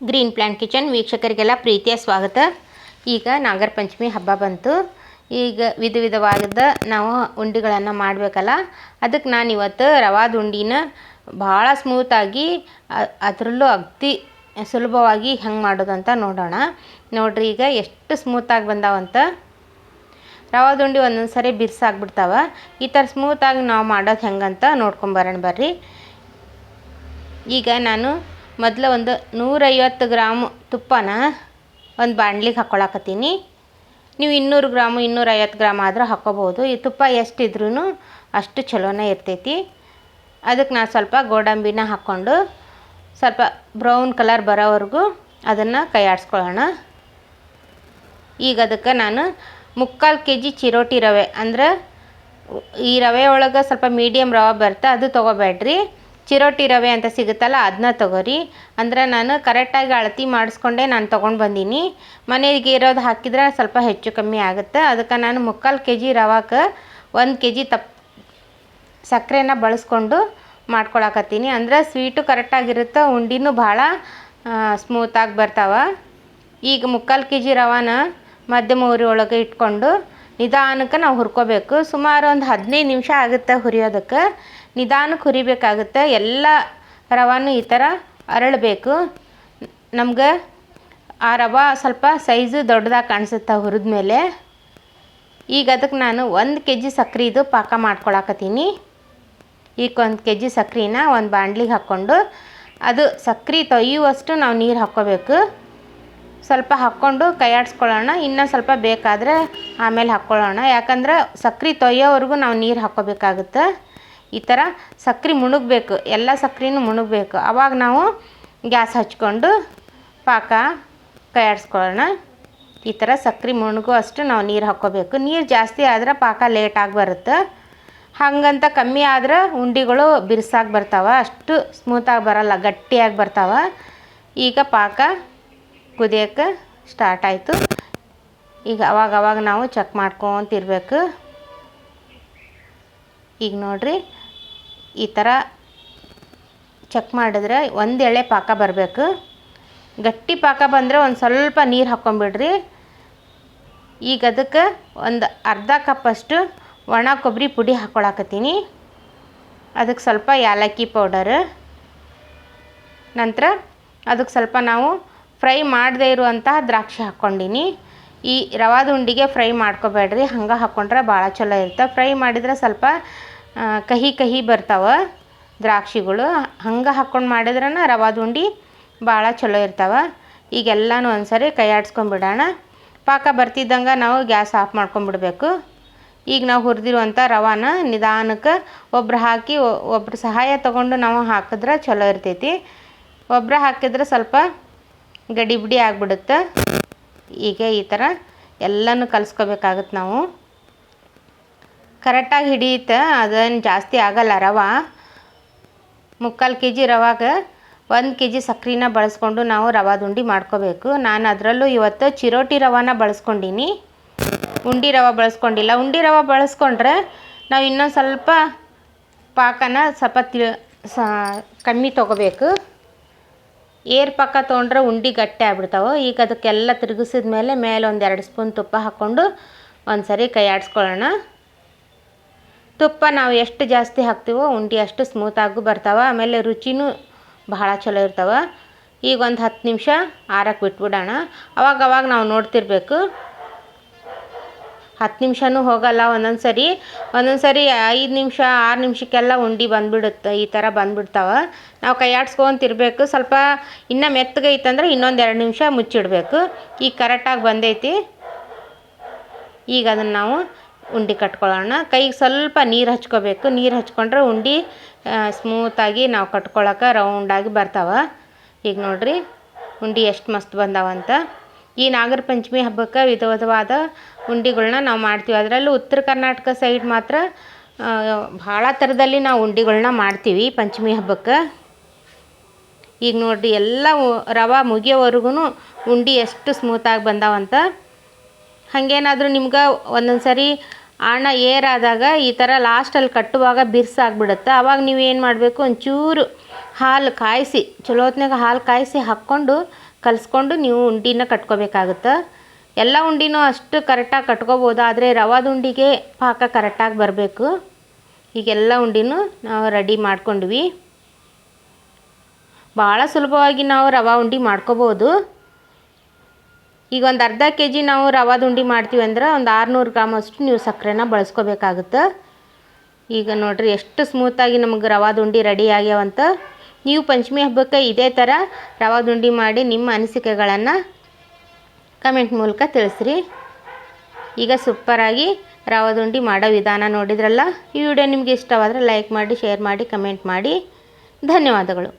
Green plant kitchen ವೀಕ್ಷಕರಿಗೆಲ್ಲ ಪ್ರೀತಿಯ ಸ್ವಾಗತ. ಈಗ ನಾಗರ ಪಂಚಮಿ ಹಬ್ಬ ಬಂತು. ಈಗ ವಿಧ ವಿಧವಾದ ನಾವು ಉಂಡೆಗಳನ್ನು ಮಾಡಬೇಕಲ್ಲ. ಅದಕ್ಕೆ ನಾನು ಇವತ್ತು ರವಾದ ಉಂಡಿನ ಭಾಳ ಸ್ಮೂತಾಗಿ ಅದರಲ್ಲೂ ಅಗ್ತಿ ಸುಲಭವಾಗಿ ಹೆಂಗೆ ಮಾಡೋದಂತ ನೋಡೋಣ. ನೋಡ್ರಿ ಈಗ ಎಷ್ಟು ಸ್ಮೂತಾಗಿ ಬಂದಾವಂತ. ರವಾದ ಉಂಡಿ ಒಂದೊಂದು ಸರಿ ಬಿರ್ಸಾಗ್ಬಿಡ್ತಾವ. ಈ ಥರ ಸ್ಮೂತಾಗಿ ನಾವು ಮಾಡೋದು ಹೆಂಗಂತ ನೋಡ್ಕೊಂಬರೋಣ ಬರ್ರಿ. ಈಗ ನಾನು ಮೊದಲು ಒಂದು ನೂರೈವತ್ತು ಗ್ರಾಮ್ ತುಪ್ಪನ ಒಂದು ಬಾಣ್ಲಿಗೆ ಹಾಕ್ಕೊಳಕತ್ತೀನಿ ನೀವು ಇನ್ನೂರು ಗ್ರಾಮು, ಇನ್ನೂರೈವತ್ತು ಗ್ರಾಮ್ ಆದರೂ ಹಾಕ್ಕೊಬೋದು ಈ ತುಪ್ಪ ಎಷ್ಟಿದ್ರೂ ಅಷ್ಟು ಚಲೋನೇ ಇರ್ತೈತಿ. ಅದಕ್ಕೆ ನಾನು ಸ್ವಲ್ಪ ಗೋಡಂಬಿನ ಹಾಕ್ಕೊಂಡು ಸ್ವಲ್ಪ ಬ್ರೌನ್ ಕಲರ್ ಬರೋವರೆಗೂ ಅದನ್ನು ಕೈಯಾಡಿಸ್ಕೊಳ್ಳೋಣ. ಈಗ ಅದಕ್ಕೆ ನಾನು ಮುಕ್ಕಾಲು ಕೆ ಜಿ ಚಿರೋಟಿ ರವೆ. ಅಂದ್ರೆ ಈ ರವೆ ಒಳಗೆ ಸ್ವಲ್ಪ ಮೀಡಿಯಮ್ ರವೆ ಬರುತ್ತೆ, ಅದು ತೊಗೋಬೇಡ್ರಿ. ಚಿರೋಟಿ ರವೆ ಅಂತ ಸಿಗುತ್ತಲ್ಲ ಅದನ್ನ ತಗೋರಿ. ಅಂದ್ರೆ ನಾನು ಕರೆಕ್ಟಾಗಿ ಅಳತಿ ಮಾಡಿಸ್ಕೊಂಡೆ ನಾನು ತೊಗೊಂಡು ಬಂದೀನಿ. ಮನೆಗೆ ಇರೋದು ಹಾಕಿದ್ರೆ ಸ್ವಲ್ಪ ಹೆಚ್ಚು ಕಮ್ಮಿ ಆಗುತ್ತೆ. ಅದಕ್ಕೆ ನಾನು ಮುಕ್ಕಾಲು ಕೆ ಜಿ ರವಾಕ್ಕೆ ಒಂದು ಕೆ ಜಿ ತಪ್ಪ ಸಕ್ಕರೆನ ಬಳಸ್ಕೊಂಡು ಮಾಡ್ಕೊಳಕತ್ತೀನಿ. ಅಂದರೆ ಸ್ವೀಟು ಕರೆಕ್ಟಾಗಿರುತ್ತೆ ಉಂಡಿನೂ ಭಾಳ ಸ್ಮೂತಾಗಿ ಬರ್ತಾವೆ. ಈಗ ಮುಕ್ಕಾಲು ಕೆ ಜಿ ರವಾನ ಮಧ್ಯಮ ಊರಿ ಒಳಗೆ ಇಟ್ಕೊಂಡು ನಿಧಾನಕ್ಕೆ ನಾವು ಹುರ್ಕೋಬೇಕು. ಸುಮಾರು ಒಂದು ಹದಿನೈದು ನಿಮಿಷ ಆಗುತ್ತೆ ಹುರಿಯೋದಕ್ಕೆ. ನಿಧಾನಕ್ಕೆ ಹುರಿಬೇಕಾಗುತ್ತೆ ಎಲ್ಲ ರವಾನು ಈ ಥರ ಅರಳಬೇಕು. ನಮ್ಗೆ ಆ ರವೆ ಸ್ವಲ್ಪ ಸೈಜು ದೊಡ್ಡದಾಗಿ ಕಾಣಿಸುತ್ತೆ ಹುರಿದ ಮೇಲೆ. ಈಗ ಅದಕ್ಕೆ ನಾನು ಒಂದು ಕೆ ಜಿ ಸಕ್ರೆದು ಪಾಕ ಮಾಡ್ಕೊಳಕತ್ತೀನಿ. ಈಗ ಒಂದು ಕೆ ಜಿ ಸಕ್ರೆನ ಒಂದು ಬಾಂಡ್ಲಿಗೆ ಹಾಕ್ಕೊಂಡು ಅದು ಸಕ್ರೆ ತೊಯ್ಯುವಷ್ಟು ನಾವು ನೀರು ಹಾಕ್ಕೋಬೇಕು. ಸ್ವಲ್ಪ ಹಾಕ್ಕೊಂಡು ಕೈಯಾಡಿಸ್ಕೊಳ್ಳೋಣ. ಇನ್ನೂ ಸ್ವಲ್ಪ ಬೇಕಾದರೆ ಆಮೇಲೆ ಹಾಕ್ಕೊಳ್ಳೋಣ. ಯಾಕಂದ್ರೆ ಸಕ್ರೆ ತೊಯ್ಯೋವರೆಗೂ ನಾವು ನೀರು ಹಾಕ್ಕೋಬೇಕಾಗುತ್ತೆ. ಈ ಥರ ಸಕ್ರೆ ಮುಣುಗಬೇಕು, ಎಲ್ಲ ಸಕ್ರೆನೂ ಮುಣುಗಬೇಕು. ಆವಾಗ ನಾವು ಗ್ಯಾಸ್ ಹಚ್ಕೊಂಡು ಪಾಕ ಕೈಯಾಡಿಸ್ಕೊಳ್ಳೋಣ ಈ ಥರ ಸಕ್ರೆ ಮುಣುಗೋ ಅಷ್ಟು ನಾವು ನೀರು ಹಾಕ್ಕೋಬೇಕು. ನೀರು ಜಾಸ್ತಿ ಆದ್ರೆ ಪಾಕ ಲೇಟಾಗಿ ಬರುತ್ತೆ. ಹಾಗಂತ ಕಮ್ಮಿ ಆದ್ರೆ ಉಂಡೆಗಳು ಬಿರ್ಸಾಗಿ ಬರ್ತಾವೆ. ಅಷ್ಟು ಸ್ಮೂತಾಗಿ ಬರಲ್ಲ, ಗಟ್ಟಿಯಾಗಿ ಬರ್ತಾವೆ. ಈಗ ಪಾಕ ಕುದಿಯೋಕ್ಕೆ ಸ್ಟಾರ್ಟ್ ಆಯಿತು. ಈಗ ಅವಾಗ ಅವಾಗ ನಾವು ಚೆಕ್ ಮಾಡ್ಕೊತಿರ್ಬೇಕು. ಈಗ ನೋಡ್ರಿ. ಈ ಥರ ಚೆಕ್ ಮಾಡಿದ್ರೆ ಒಂದು ಎಳೆ ಪಾಕ ಬರಬೇಕು. ಗಟ್ಟಿ ಪಾಕ ಬಂದರೆ ಒಂದು ಸ್ವಲ್ಪ ನೀರು ಹಾಕ್ಕೊಂಬಿಡ್ರಿ ಈಗ ಅದಕ್ಕೆ ಒಂದು ಅರ್ಧ ಕಪ್ಪಷ್ಟು ಒಣ ಕೊಬ್ಬರಿ ಪುಡಿ ಹಾಕ್ಕೊಳಕತ್ತೀನಿ ಅದಕ್ಕೆ ಸ್ವಲ್ಪ ಏಲಕ್ಕಿ ಪೌಡರ್ ನಂತರ ಅದಕ್ಕೆ ಸ್ವಲ್ಪ ನಾವು ಫ್ರೈ ಮಾಡದೇ ಇರುವಂತಹ ದ್ರಾಕ್ಷಿ ಹಾಕ್ಕೊಂಡಿನಿ. ಈ ರವಾದ ಉಂಡಿಗೆ ಫ್ರೈ ಮಾಡ್ಕೋಬೇಡ್ರಿ. ಹಂಗೆ ಹಾಕ್ಕೊಂಡ್ರೆ ಭಾಳ ಚಲೋ ಇರುತ್ತೆ ಫ್ರೈ ಮಾಡಿದ್ರೆ ಸ್ವಲ್ಪ ಕಹಿ ಕಹಿ ಬರ್ತಾವೆ ದ್ರಾಕ್ಷಿಗಳು. ಹಂಗೆ ಹಾಕ್ಕೊಂಡು ಮಾಡಿದ್ರನ ರವಾದ ಉಂಡೆ ಭಾಳ ಚಲೋ ಇರ್ತಾವೆ. ಈಗೆಲ್ಲನೂ ಒಂದ್ಸರಿ ಕೈ ಆಡಿಸ್ಕೊಂಬಿಡೋಣ ಪಾಕ ಬರ್ತಿದ್ದಂಗೆ ನಾವು ಗ್ಯಾಸ್ ಆಫ್ ಮಾಡ್ಕೊಂಬಿಡ್ಬೇಕು ಈಗ ನಾವು ಹುರಿದಿರುವಂಥ ರವಾನ ನಿಧಾನಕ್ಕೆ ಒಬ್ಬರು ಹಾಕಿ ಒಬ್ಬರು ಸಹಾಯ ತಗೊಂಡು ನಾವು ಹಾಕಿದ್ರೆ ಚಲೋ ಇರ್ತೈತಿ. ಒಬ್ಬರು ಹಾಕಿದ್ರೆ ಸ್ವಲ್ಪ ಗಡಿಬಿಡಿ ಆಗಿಬಿಡುತ್ತೆ. ಈಗ ಈ ಥರ ಎಲ್ಲನೂ ಕಲಿಸ್ಕೋಬೇಕಾಗತ್ತೆ ನಾವು. ಕರೆಕ್ಟಾಗಿ ಹಿಡಿಯುತ್ತೆ ಅದೇನು ಜಾಸ್ತಿ ಆಗಲ್ಲ ರವೆ. ಮುಕ್ಕಾಲು ಕೆ ಜಿ ರವಾಗ ಒಂದು ಕೆ ಜಿ ಸಕ್ಕರೆನ ಬಳಸ್ಕೊಂಡು ನಾವು ರವಾದ ಉಂಡೆ ಮಾಡ್ಕೋಬೇಕು. ನಾನು ಅದರಲ್ಲೂ ಇವತ್ತು ಚಿರೋಟಿ ರವಾನ ಬಳಸ್ಕೊಂಡೀನಿ. ಉಂಡಿ ರವೆ ಬಳಸ್ಕೊಂಡಿಲ್ಲ. ಉಂಡಿ ರವೆ ಬಳಸ್ಕೊಂಡ್ರೆ ನಾವು ಇನ್ನೊಂದು ಸ್ವಲ್ಪ ಪಾಕನ ಸ್ವಲ್ಪ ತಿಳ ಸ ಕಮ್ಮಿ ತೊಗೋಬೇಕು. ಏರ್ ಪಾಕ ತೊಗೊಂಡ್ರೆ ಉಂಡೆ ಗಟ್ಟಿ ಆಗ್ಬಿಡ್ತಾವೆ. ಈಗ ಅದಕ್ಕೆಲ್ಲ ತಿರುಗಿಸಿದ ಮೇಲೆ ಮೇಲೆ ಒಂದು ಎರಡು ಸ್ಪೂನ್ ತುಪ್ಪ ಹಾಕ್ಕೊಂಡು ಒಂದು ಸರಿ ಕೈ ಆಡಿಸ್ಕೊಳ್ಳೋಣ ತುಪ್ಪ ನಾವು ಎಷ್ಟು ಜಾಸ್ತಿ ಹಾಕ್ತೀವೋ ಉಂಡೆ ಅಷ್ಟು ಸ್ಮೂತಾಗೂ ಬರ್ತಾವೆ. ಆಮೇಲೆ ರುಚಿನೂ ಬಹಳ ಚಲೋ ಇರ್ತಾವೆ. ಈಗ ಒಂದು ಹತ್ತು ನಿಮಿಷ ಆರಕ್ಕೆ ಬಿಟ್ಬಿಡೋಣ. ಅವಾಗ ಅವಾಗ ನಾವು ನೋಡ್ತಿರ್ಬೇಕು. ಹತ್ತು ನಿಮಿಷನೂ ಹೋಗಲ್ಲ ಒಂದೊಂದು ಸರಿ ಒಂದೊಂದು ಸರಿ ಐದು ನಿಮಿಷ, ಆರು ನಿಮಿಷಕ್ಕೆಲ್ಲ ಉಂಡೆ ಬಂದುಬಿಡುತ್ತೆ, ಈ ಥರ ಬಂದುಬಿಡ್ತಾವೆ. ನಾವು ಕೈ ಆಡ್ಸ್ಕೊಂತಿರ್ಬೇಕು. ಸ್ವಲ್ಪ ಇನ್ನೂ ಮೆತ್ತಗೈತಂದ್ರೆ ಇನ್ನೊಂದು ಎರಡು ನಿಮಿಷ ಮುಚ್ಚಿಡಬೇಕು. ಈಗ ಕರೆಕ್ಟಾಗಿ ಬಂದೈತಿ. ಈಗ ಅದನ್ನು ನಾವು ಉಂಡೆ ಕಟ್ಕೊಳ್ಳೋಣ. ಕೈಗೆ ಸ್ವಲ್ಪ ನೀರು ಹಚ್ಕೋಬೇಕು. ನೀರು ಹಚ್ಕೊಂಡ್ರೆ ಉಂಡೆ ಸ್ಮೂತಾಗಿ ನಾವು ಕಟ್ಕೊಳಕ್ಕೆ ರೌಂಡಾಗಿ ಬರ್ತಾವೆ. ಈಗ ನೋಡಿರಿ, ಉಂಡೆ ಎಷ್ಟು ಮಸ್ತ್ ಬಂದಾವಂತ ಈ ನಾಗರ ಪಂಚಮಿ ಹಬ್ಬಕ್ಕೆ ವಿಧ ವಿಧವಾದ ಉಂಡೆಗಳನ್ನ ನಾವು ಮಾಡ್ತೀವಿ. ಅದರಲ್ಲೂ ಉತ್ತರ ಕರ್ನಾಟಕ ಸೈಡ್ ಮಾತ್ರ ಭಾಳ ಥರದಲ್ಲಿ ನಾವು ಉಂಡೆಗಳನ್ನ ಮಾಡ್ತೀವಿ ಪಂಚಮಿ ಹಬ್ಬಕ್ಕೆ. ಈಗ ನೋಡಿರಿ, ಎಲ್ಲ ರವೆ ಮುಗಿಯೋವರೆಗೂ ಉಂಡೆ ಎಷ್ಟು ಸ್ಮೂತಾಗಿ ಬಂದಾವಂತ. ಹಾಗೇನಾದರೂ ನಿಮ್ಗೆ ಒಂದೊಂದು ಸರಿ ಹಣ ಏರಾದಾಗ ಈ ಥರ ಲಾಸ್ಟಲ್ಲಿ ಕಟ್ಟುವಾಗ ಬಿರ್ಸಾಗ್ಬಿಡುತ್ತೆ ಆವಾಗ ನೀವು ಏನು ಮಾಡಬೇಕು? ಒಂಚೂರು ಹಾಲು ಕಾಯಿಸಿ ಚಲೋ ಹೊತ್ನಾಗ ಹಾಲು ಕಾಯಿಸಿ ಹಾಕ್ಕೊಂಡು ಕಲಿಸ್ಕೊಂಡು ನೀವು ಉಂಡಿನ ಕಟ್ಕೋಬೇಕಾಗುತ್ತೆ. ಎಲ್ಲ ಉಂಡಿನೂ ಅಷ್ಟು ಕರೆಕ್ಟಾಗಿ ಕಟ್ಕೋಬೋದು, ಆದರೆ ರವಾದ ಉಂಡಿಗೆ ಪಾಕ ಕರೆಕ್ಟಾಗಿ ಬರಬೇಕು. ಈಗೆಲ್ಲ ಉಂಡಿನೂ ನಾವು ರೆಡಿ ಮಾಡ್ಕೊಂಡ್ವಿ. ಭಾಳ ಸುಲಭವಾಗಿ ನಾವು ರವಾ ಉಂಡೆ ಮಾಡ್ಕೋಬೋದು. ಈಗ ಒಂದು ಅರ್ಧ ಕೆ ಜಿ ನಾವು ರವಾದ ಉಂಡೆ ಮಾಡ್ತೀವಿ ಅಂದ್ರೆ ಒಂದು ಆರುನೂರು ಗ್ರಾಮ್ ಅಷ್ಟು ನೀವು ಸಕ್ಕರೆನ ಬಳಸ್ಕೋಬೇಕಾಗುತ್ತೆ. ಈಗ ನೋಡಿರಿ ಎಷ್ಟು ಸ್ಮೂತಾಗಿ ನಮಗೆ ರವಾದ ಉಂಡೆ ರೆಡಿ ಆಗ್ಯಾವಂತ. ನೀವು ಪಂಚಮಿ ಹಬ್ಬಕ್ಕೆ ಇದೇ ಥರ ರವಾದ ಉಂಡೆ ಮಾಡಿ ನಿಮ್ಮ ಅನಿಸಿಕೆಗಳನ್ನು ಕಮೆಂಟ್ ಮೂಲಕ ತಿಳಿಸ್ರಿ. ಈಗ ಸೂಪರಾಗಿ ರವಾದ ಉಂಡೆ ಮಾಡೋ ವಿಧಾನ ನೋಡಿದ್ರಲ್ಲ, ಈ ವಿಡಿಯೋ ನಿಮಗೆ ಇಷ್ಟವಾದರೆ ಲೈಕ್ ಮಾಡಿ ಶೇರ್ ಮಾಡಿ ಕಮೆಂಟ್ ಮಾಡಿ. ಧನ್ಯವಾದಗಳು.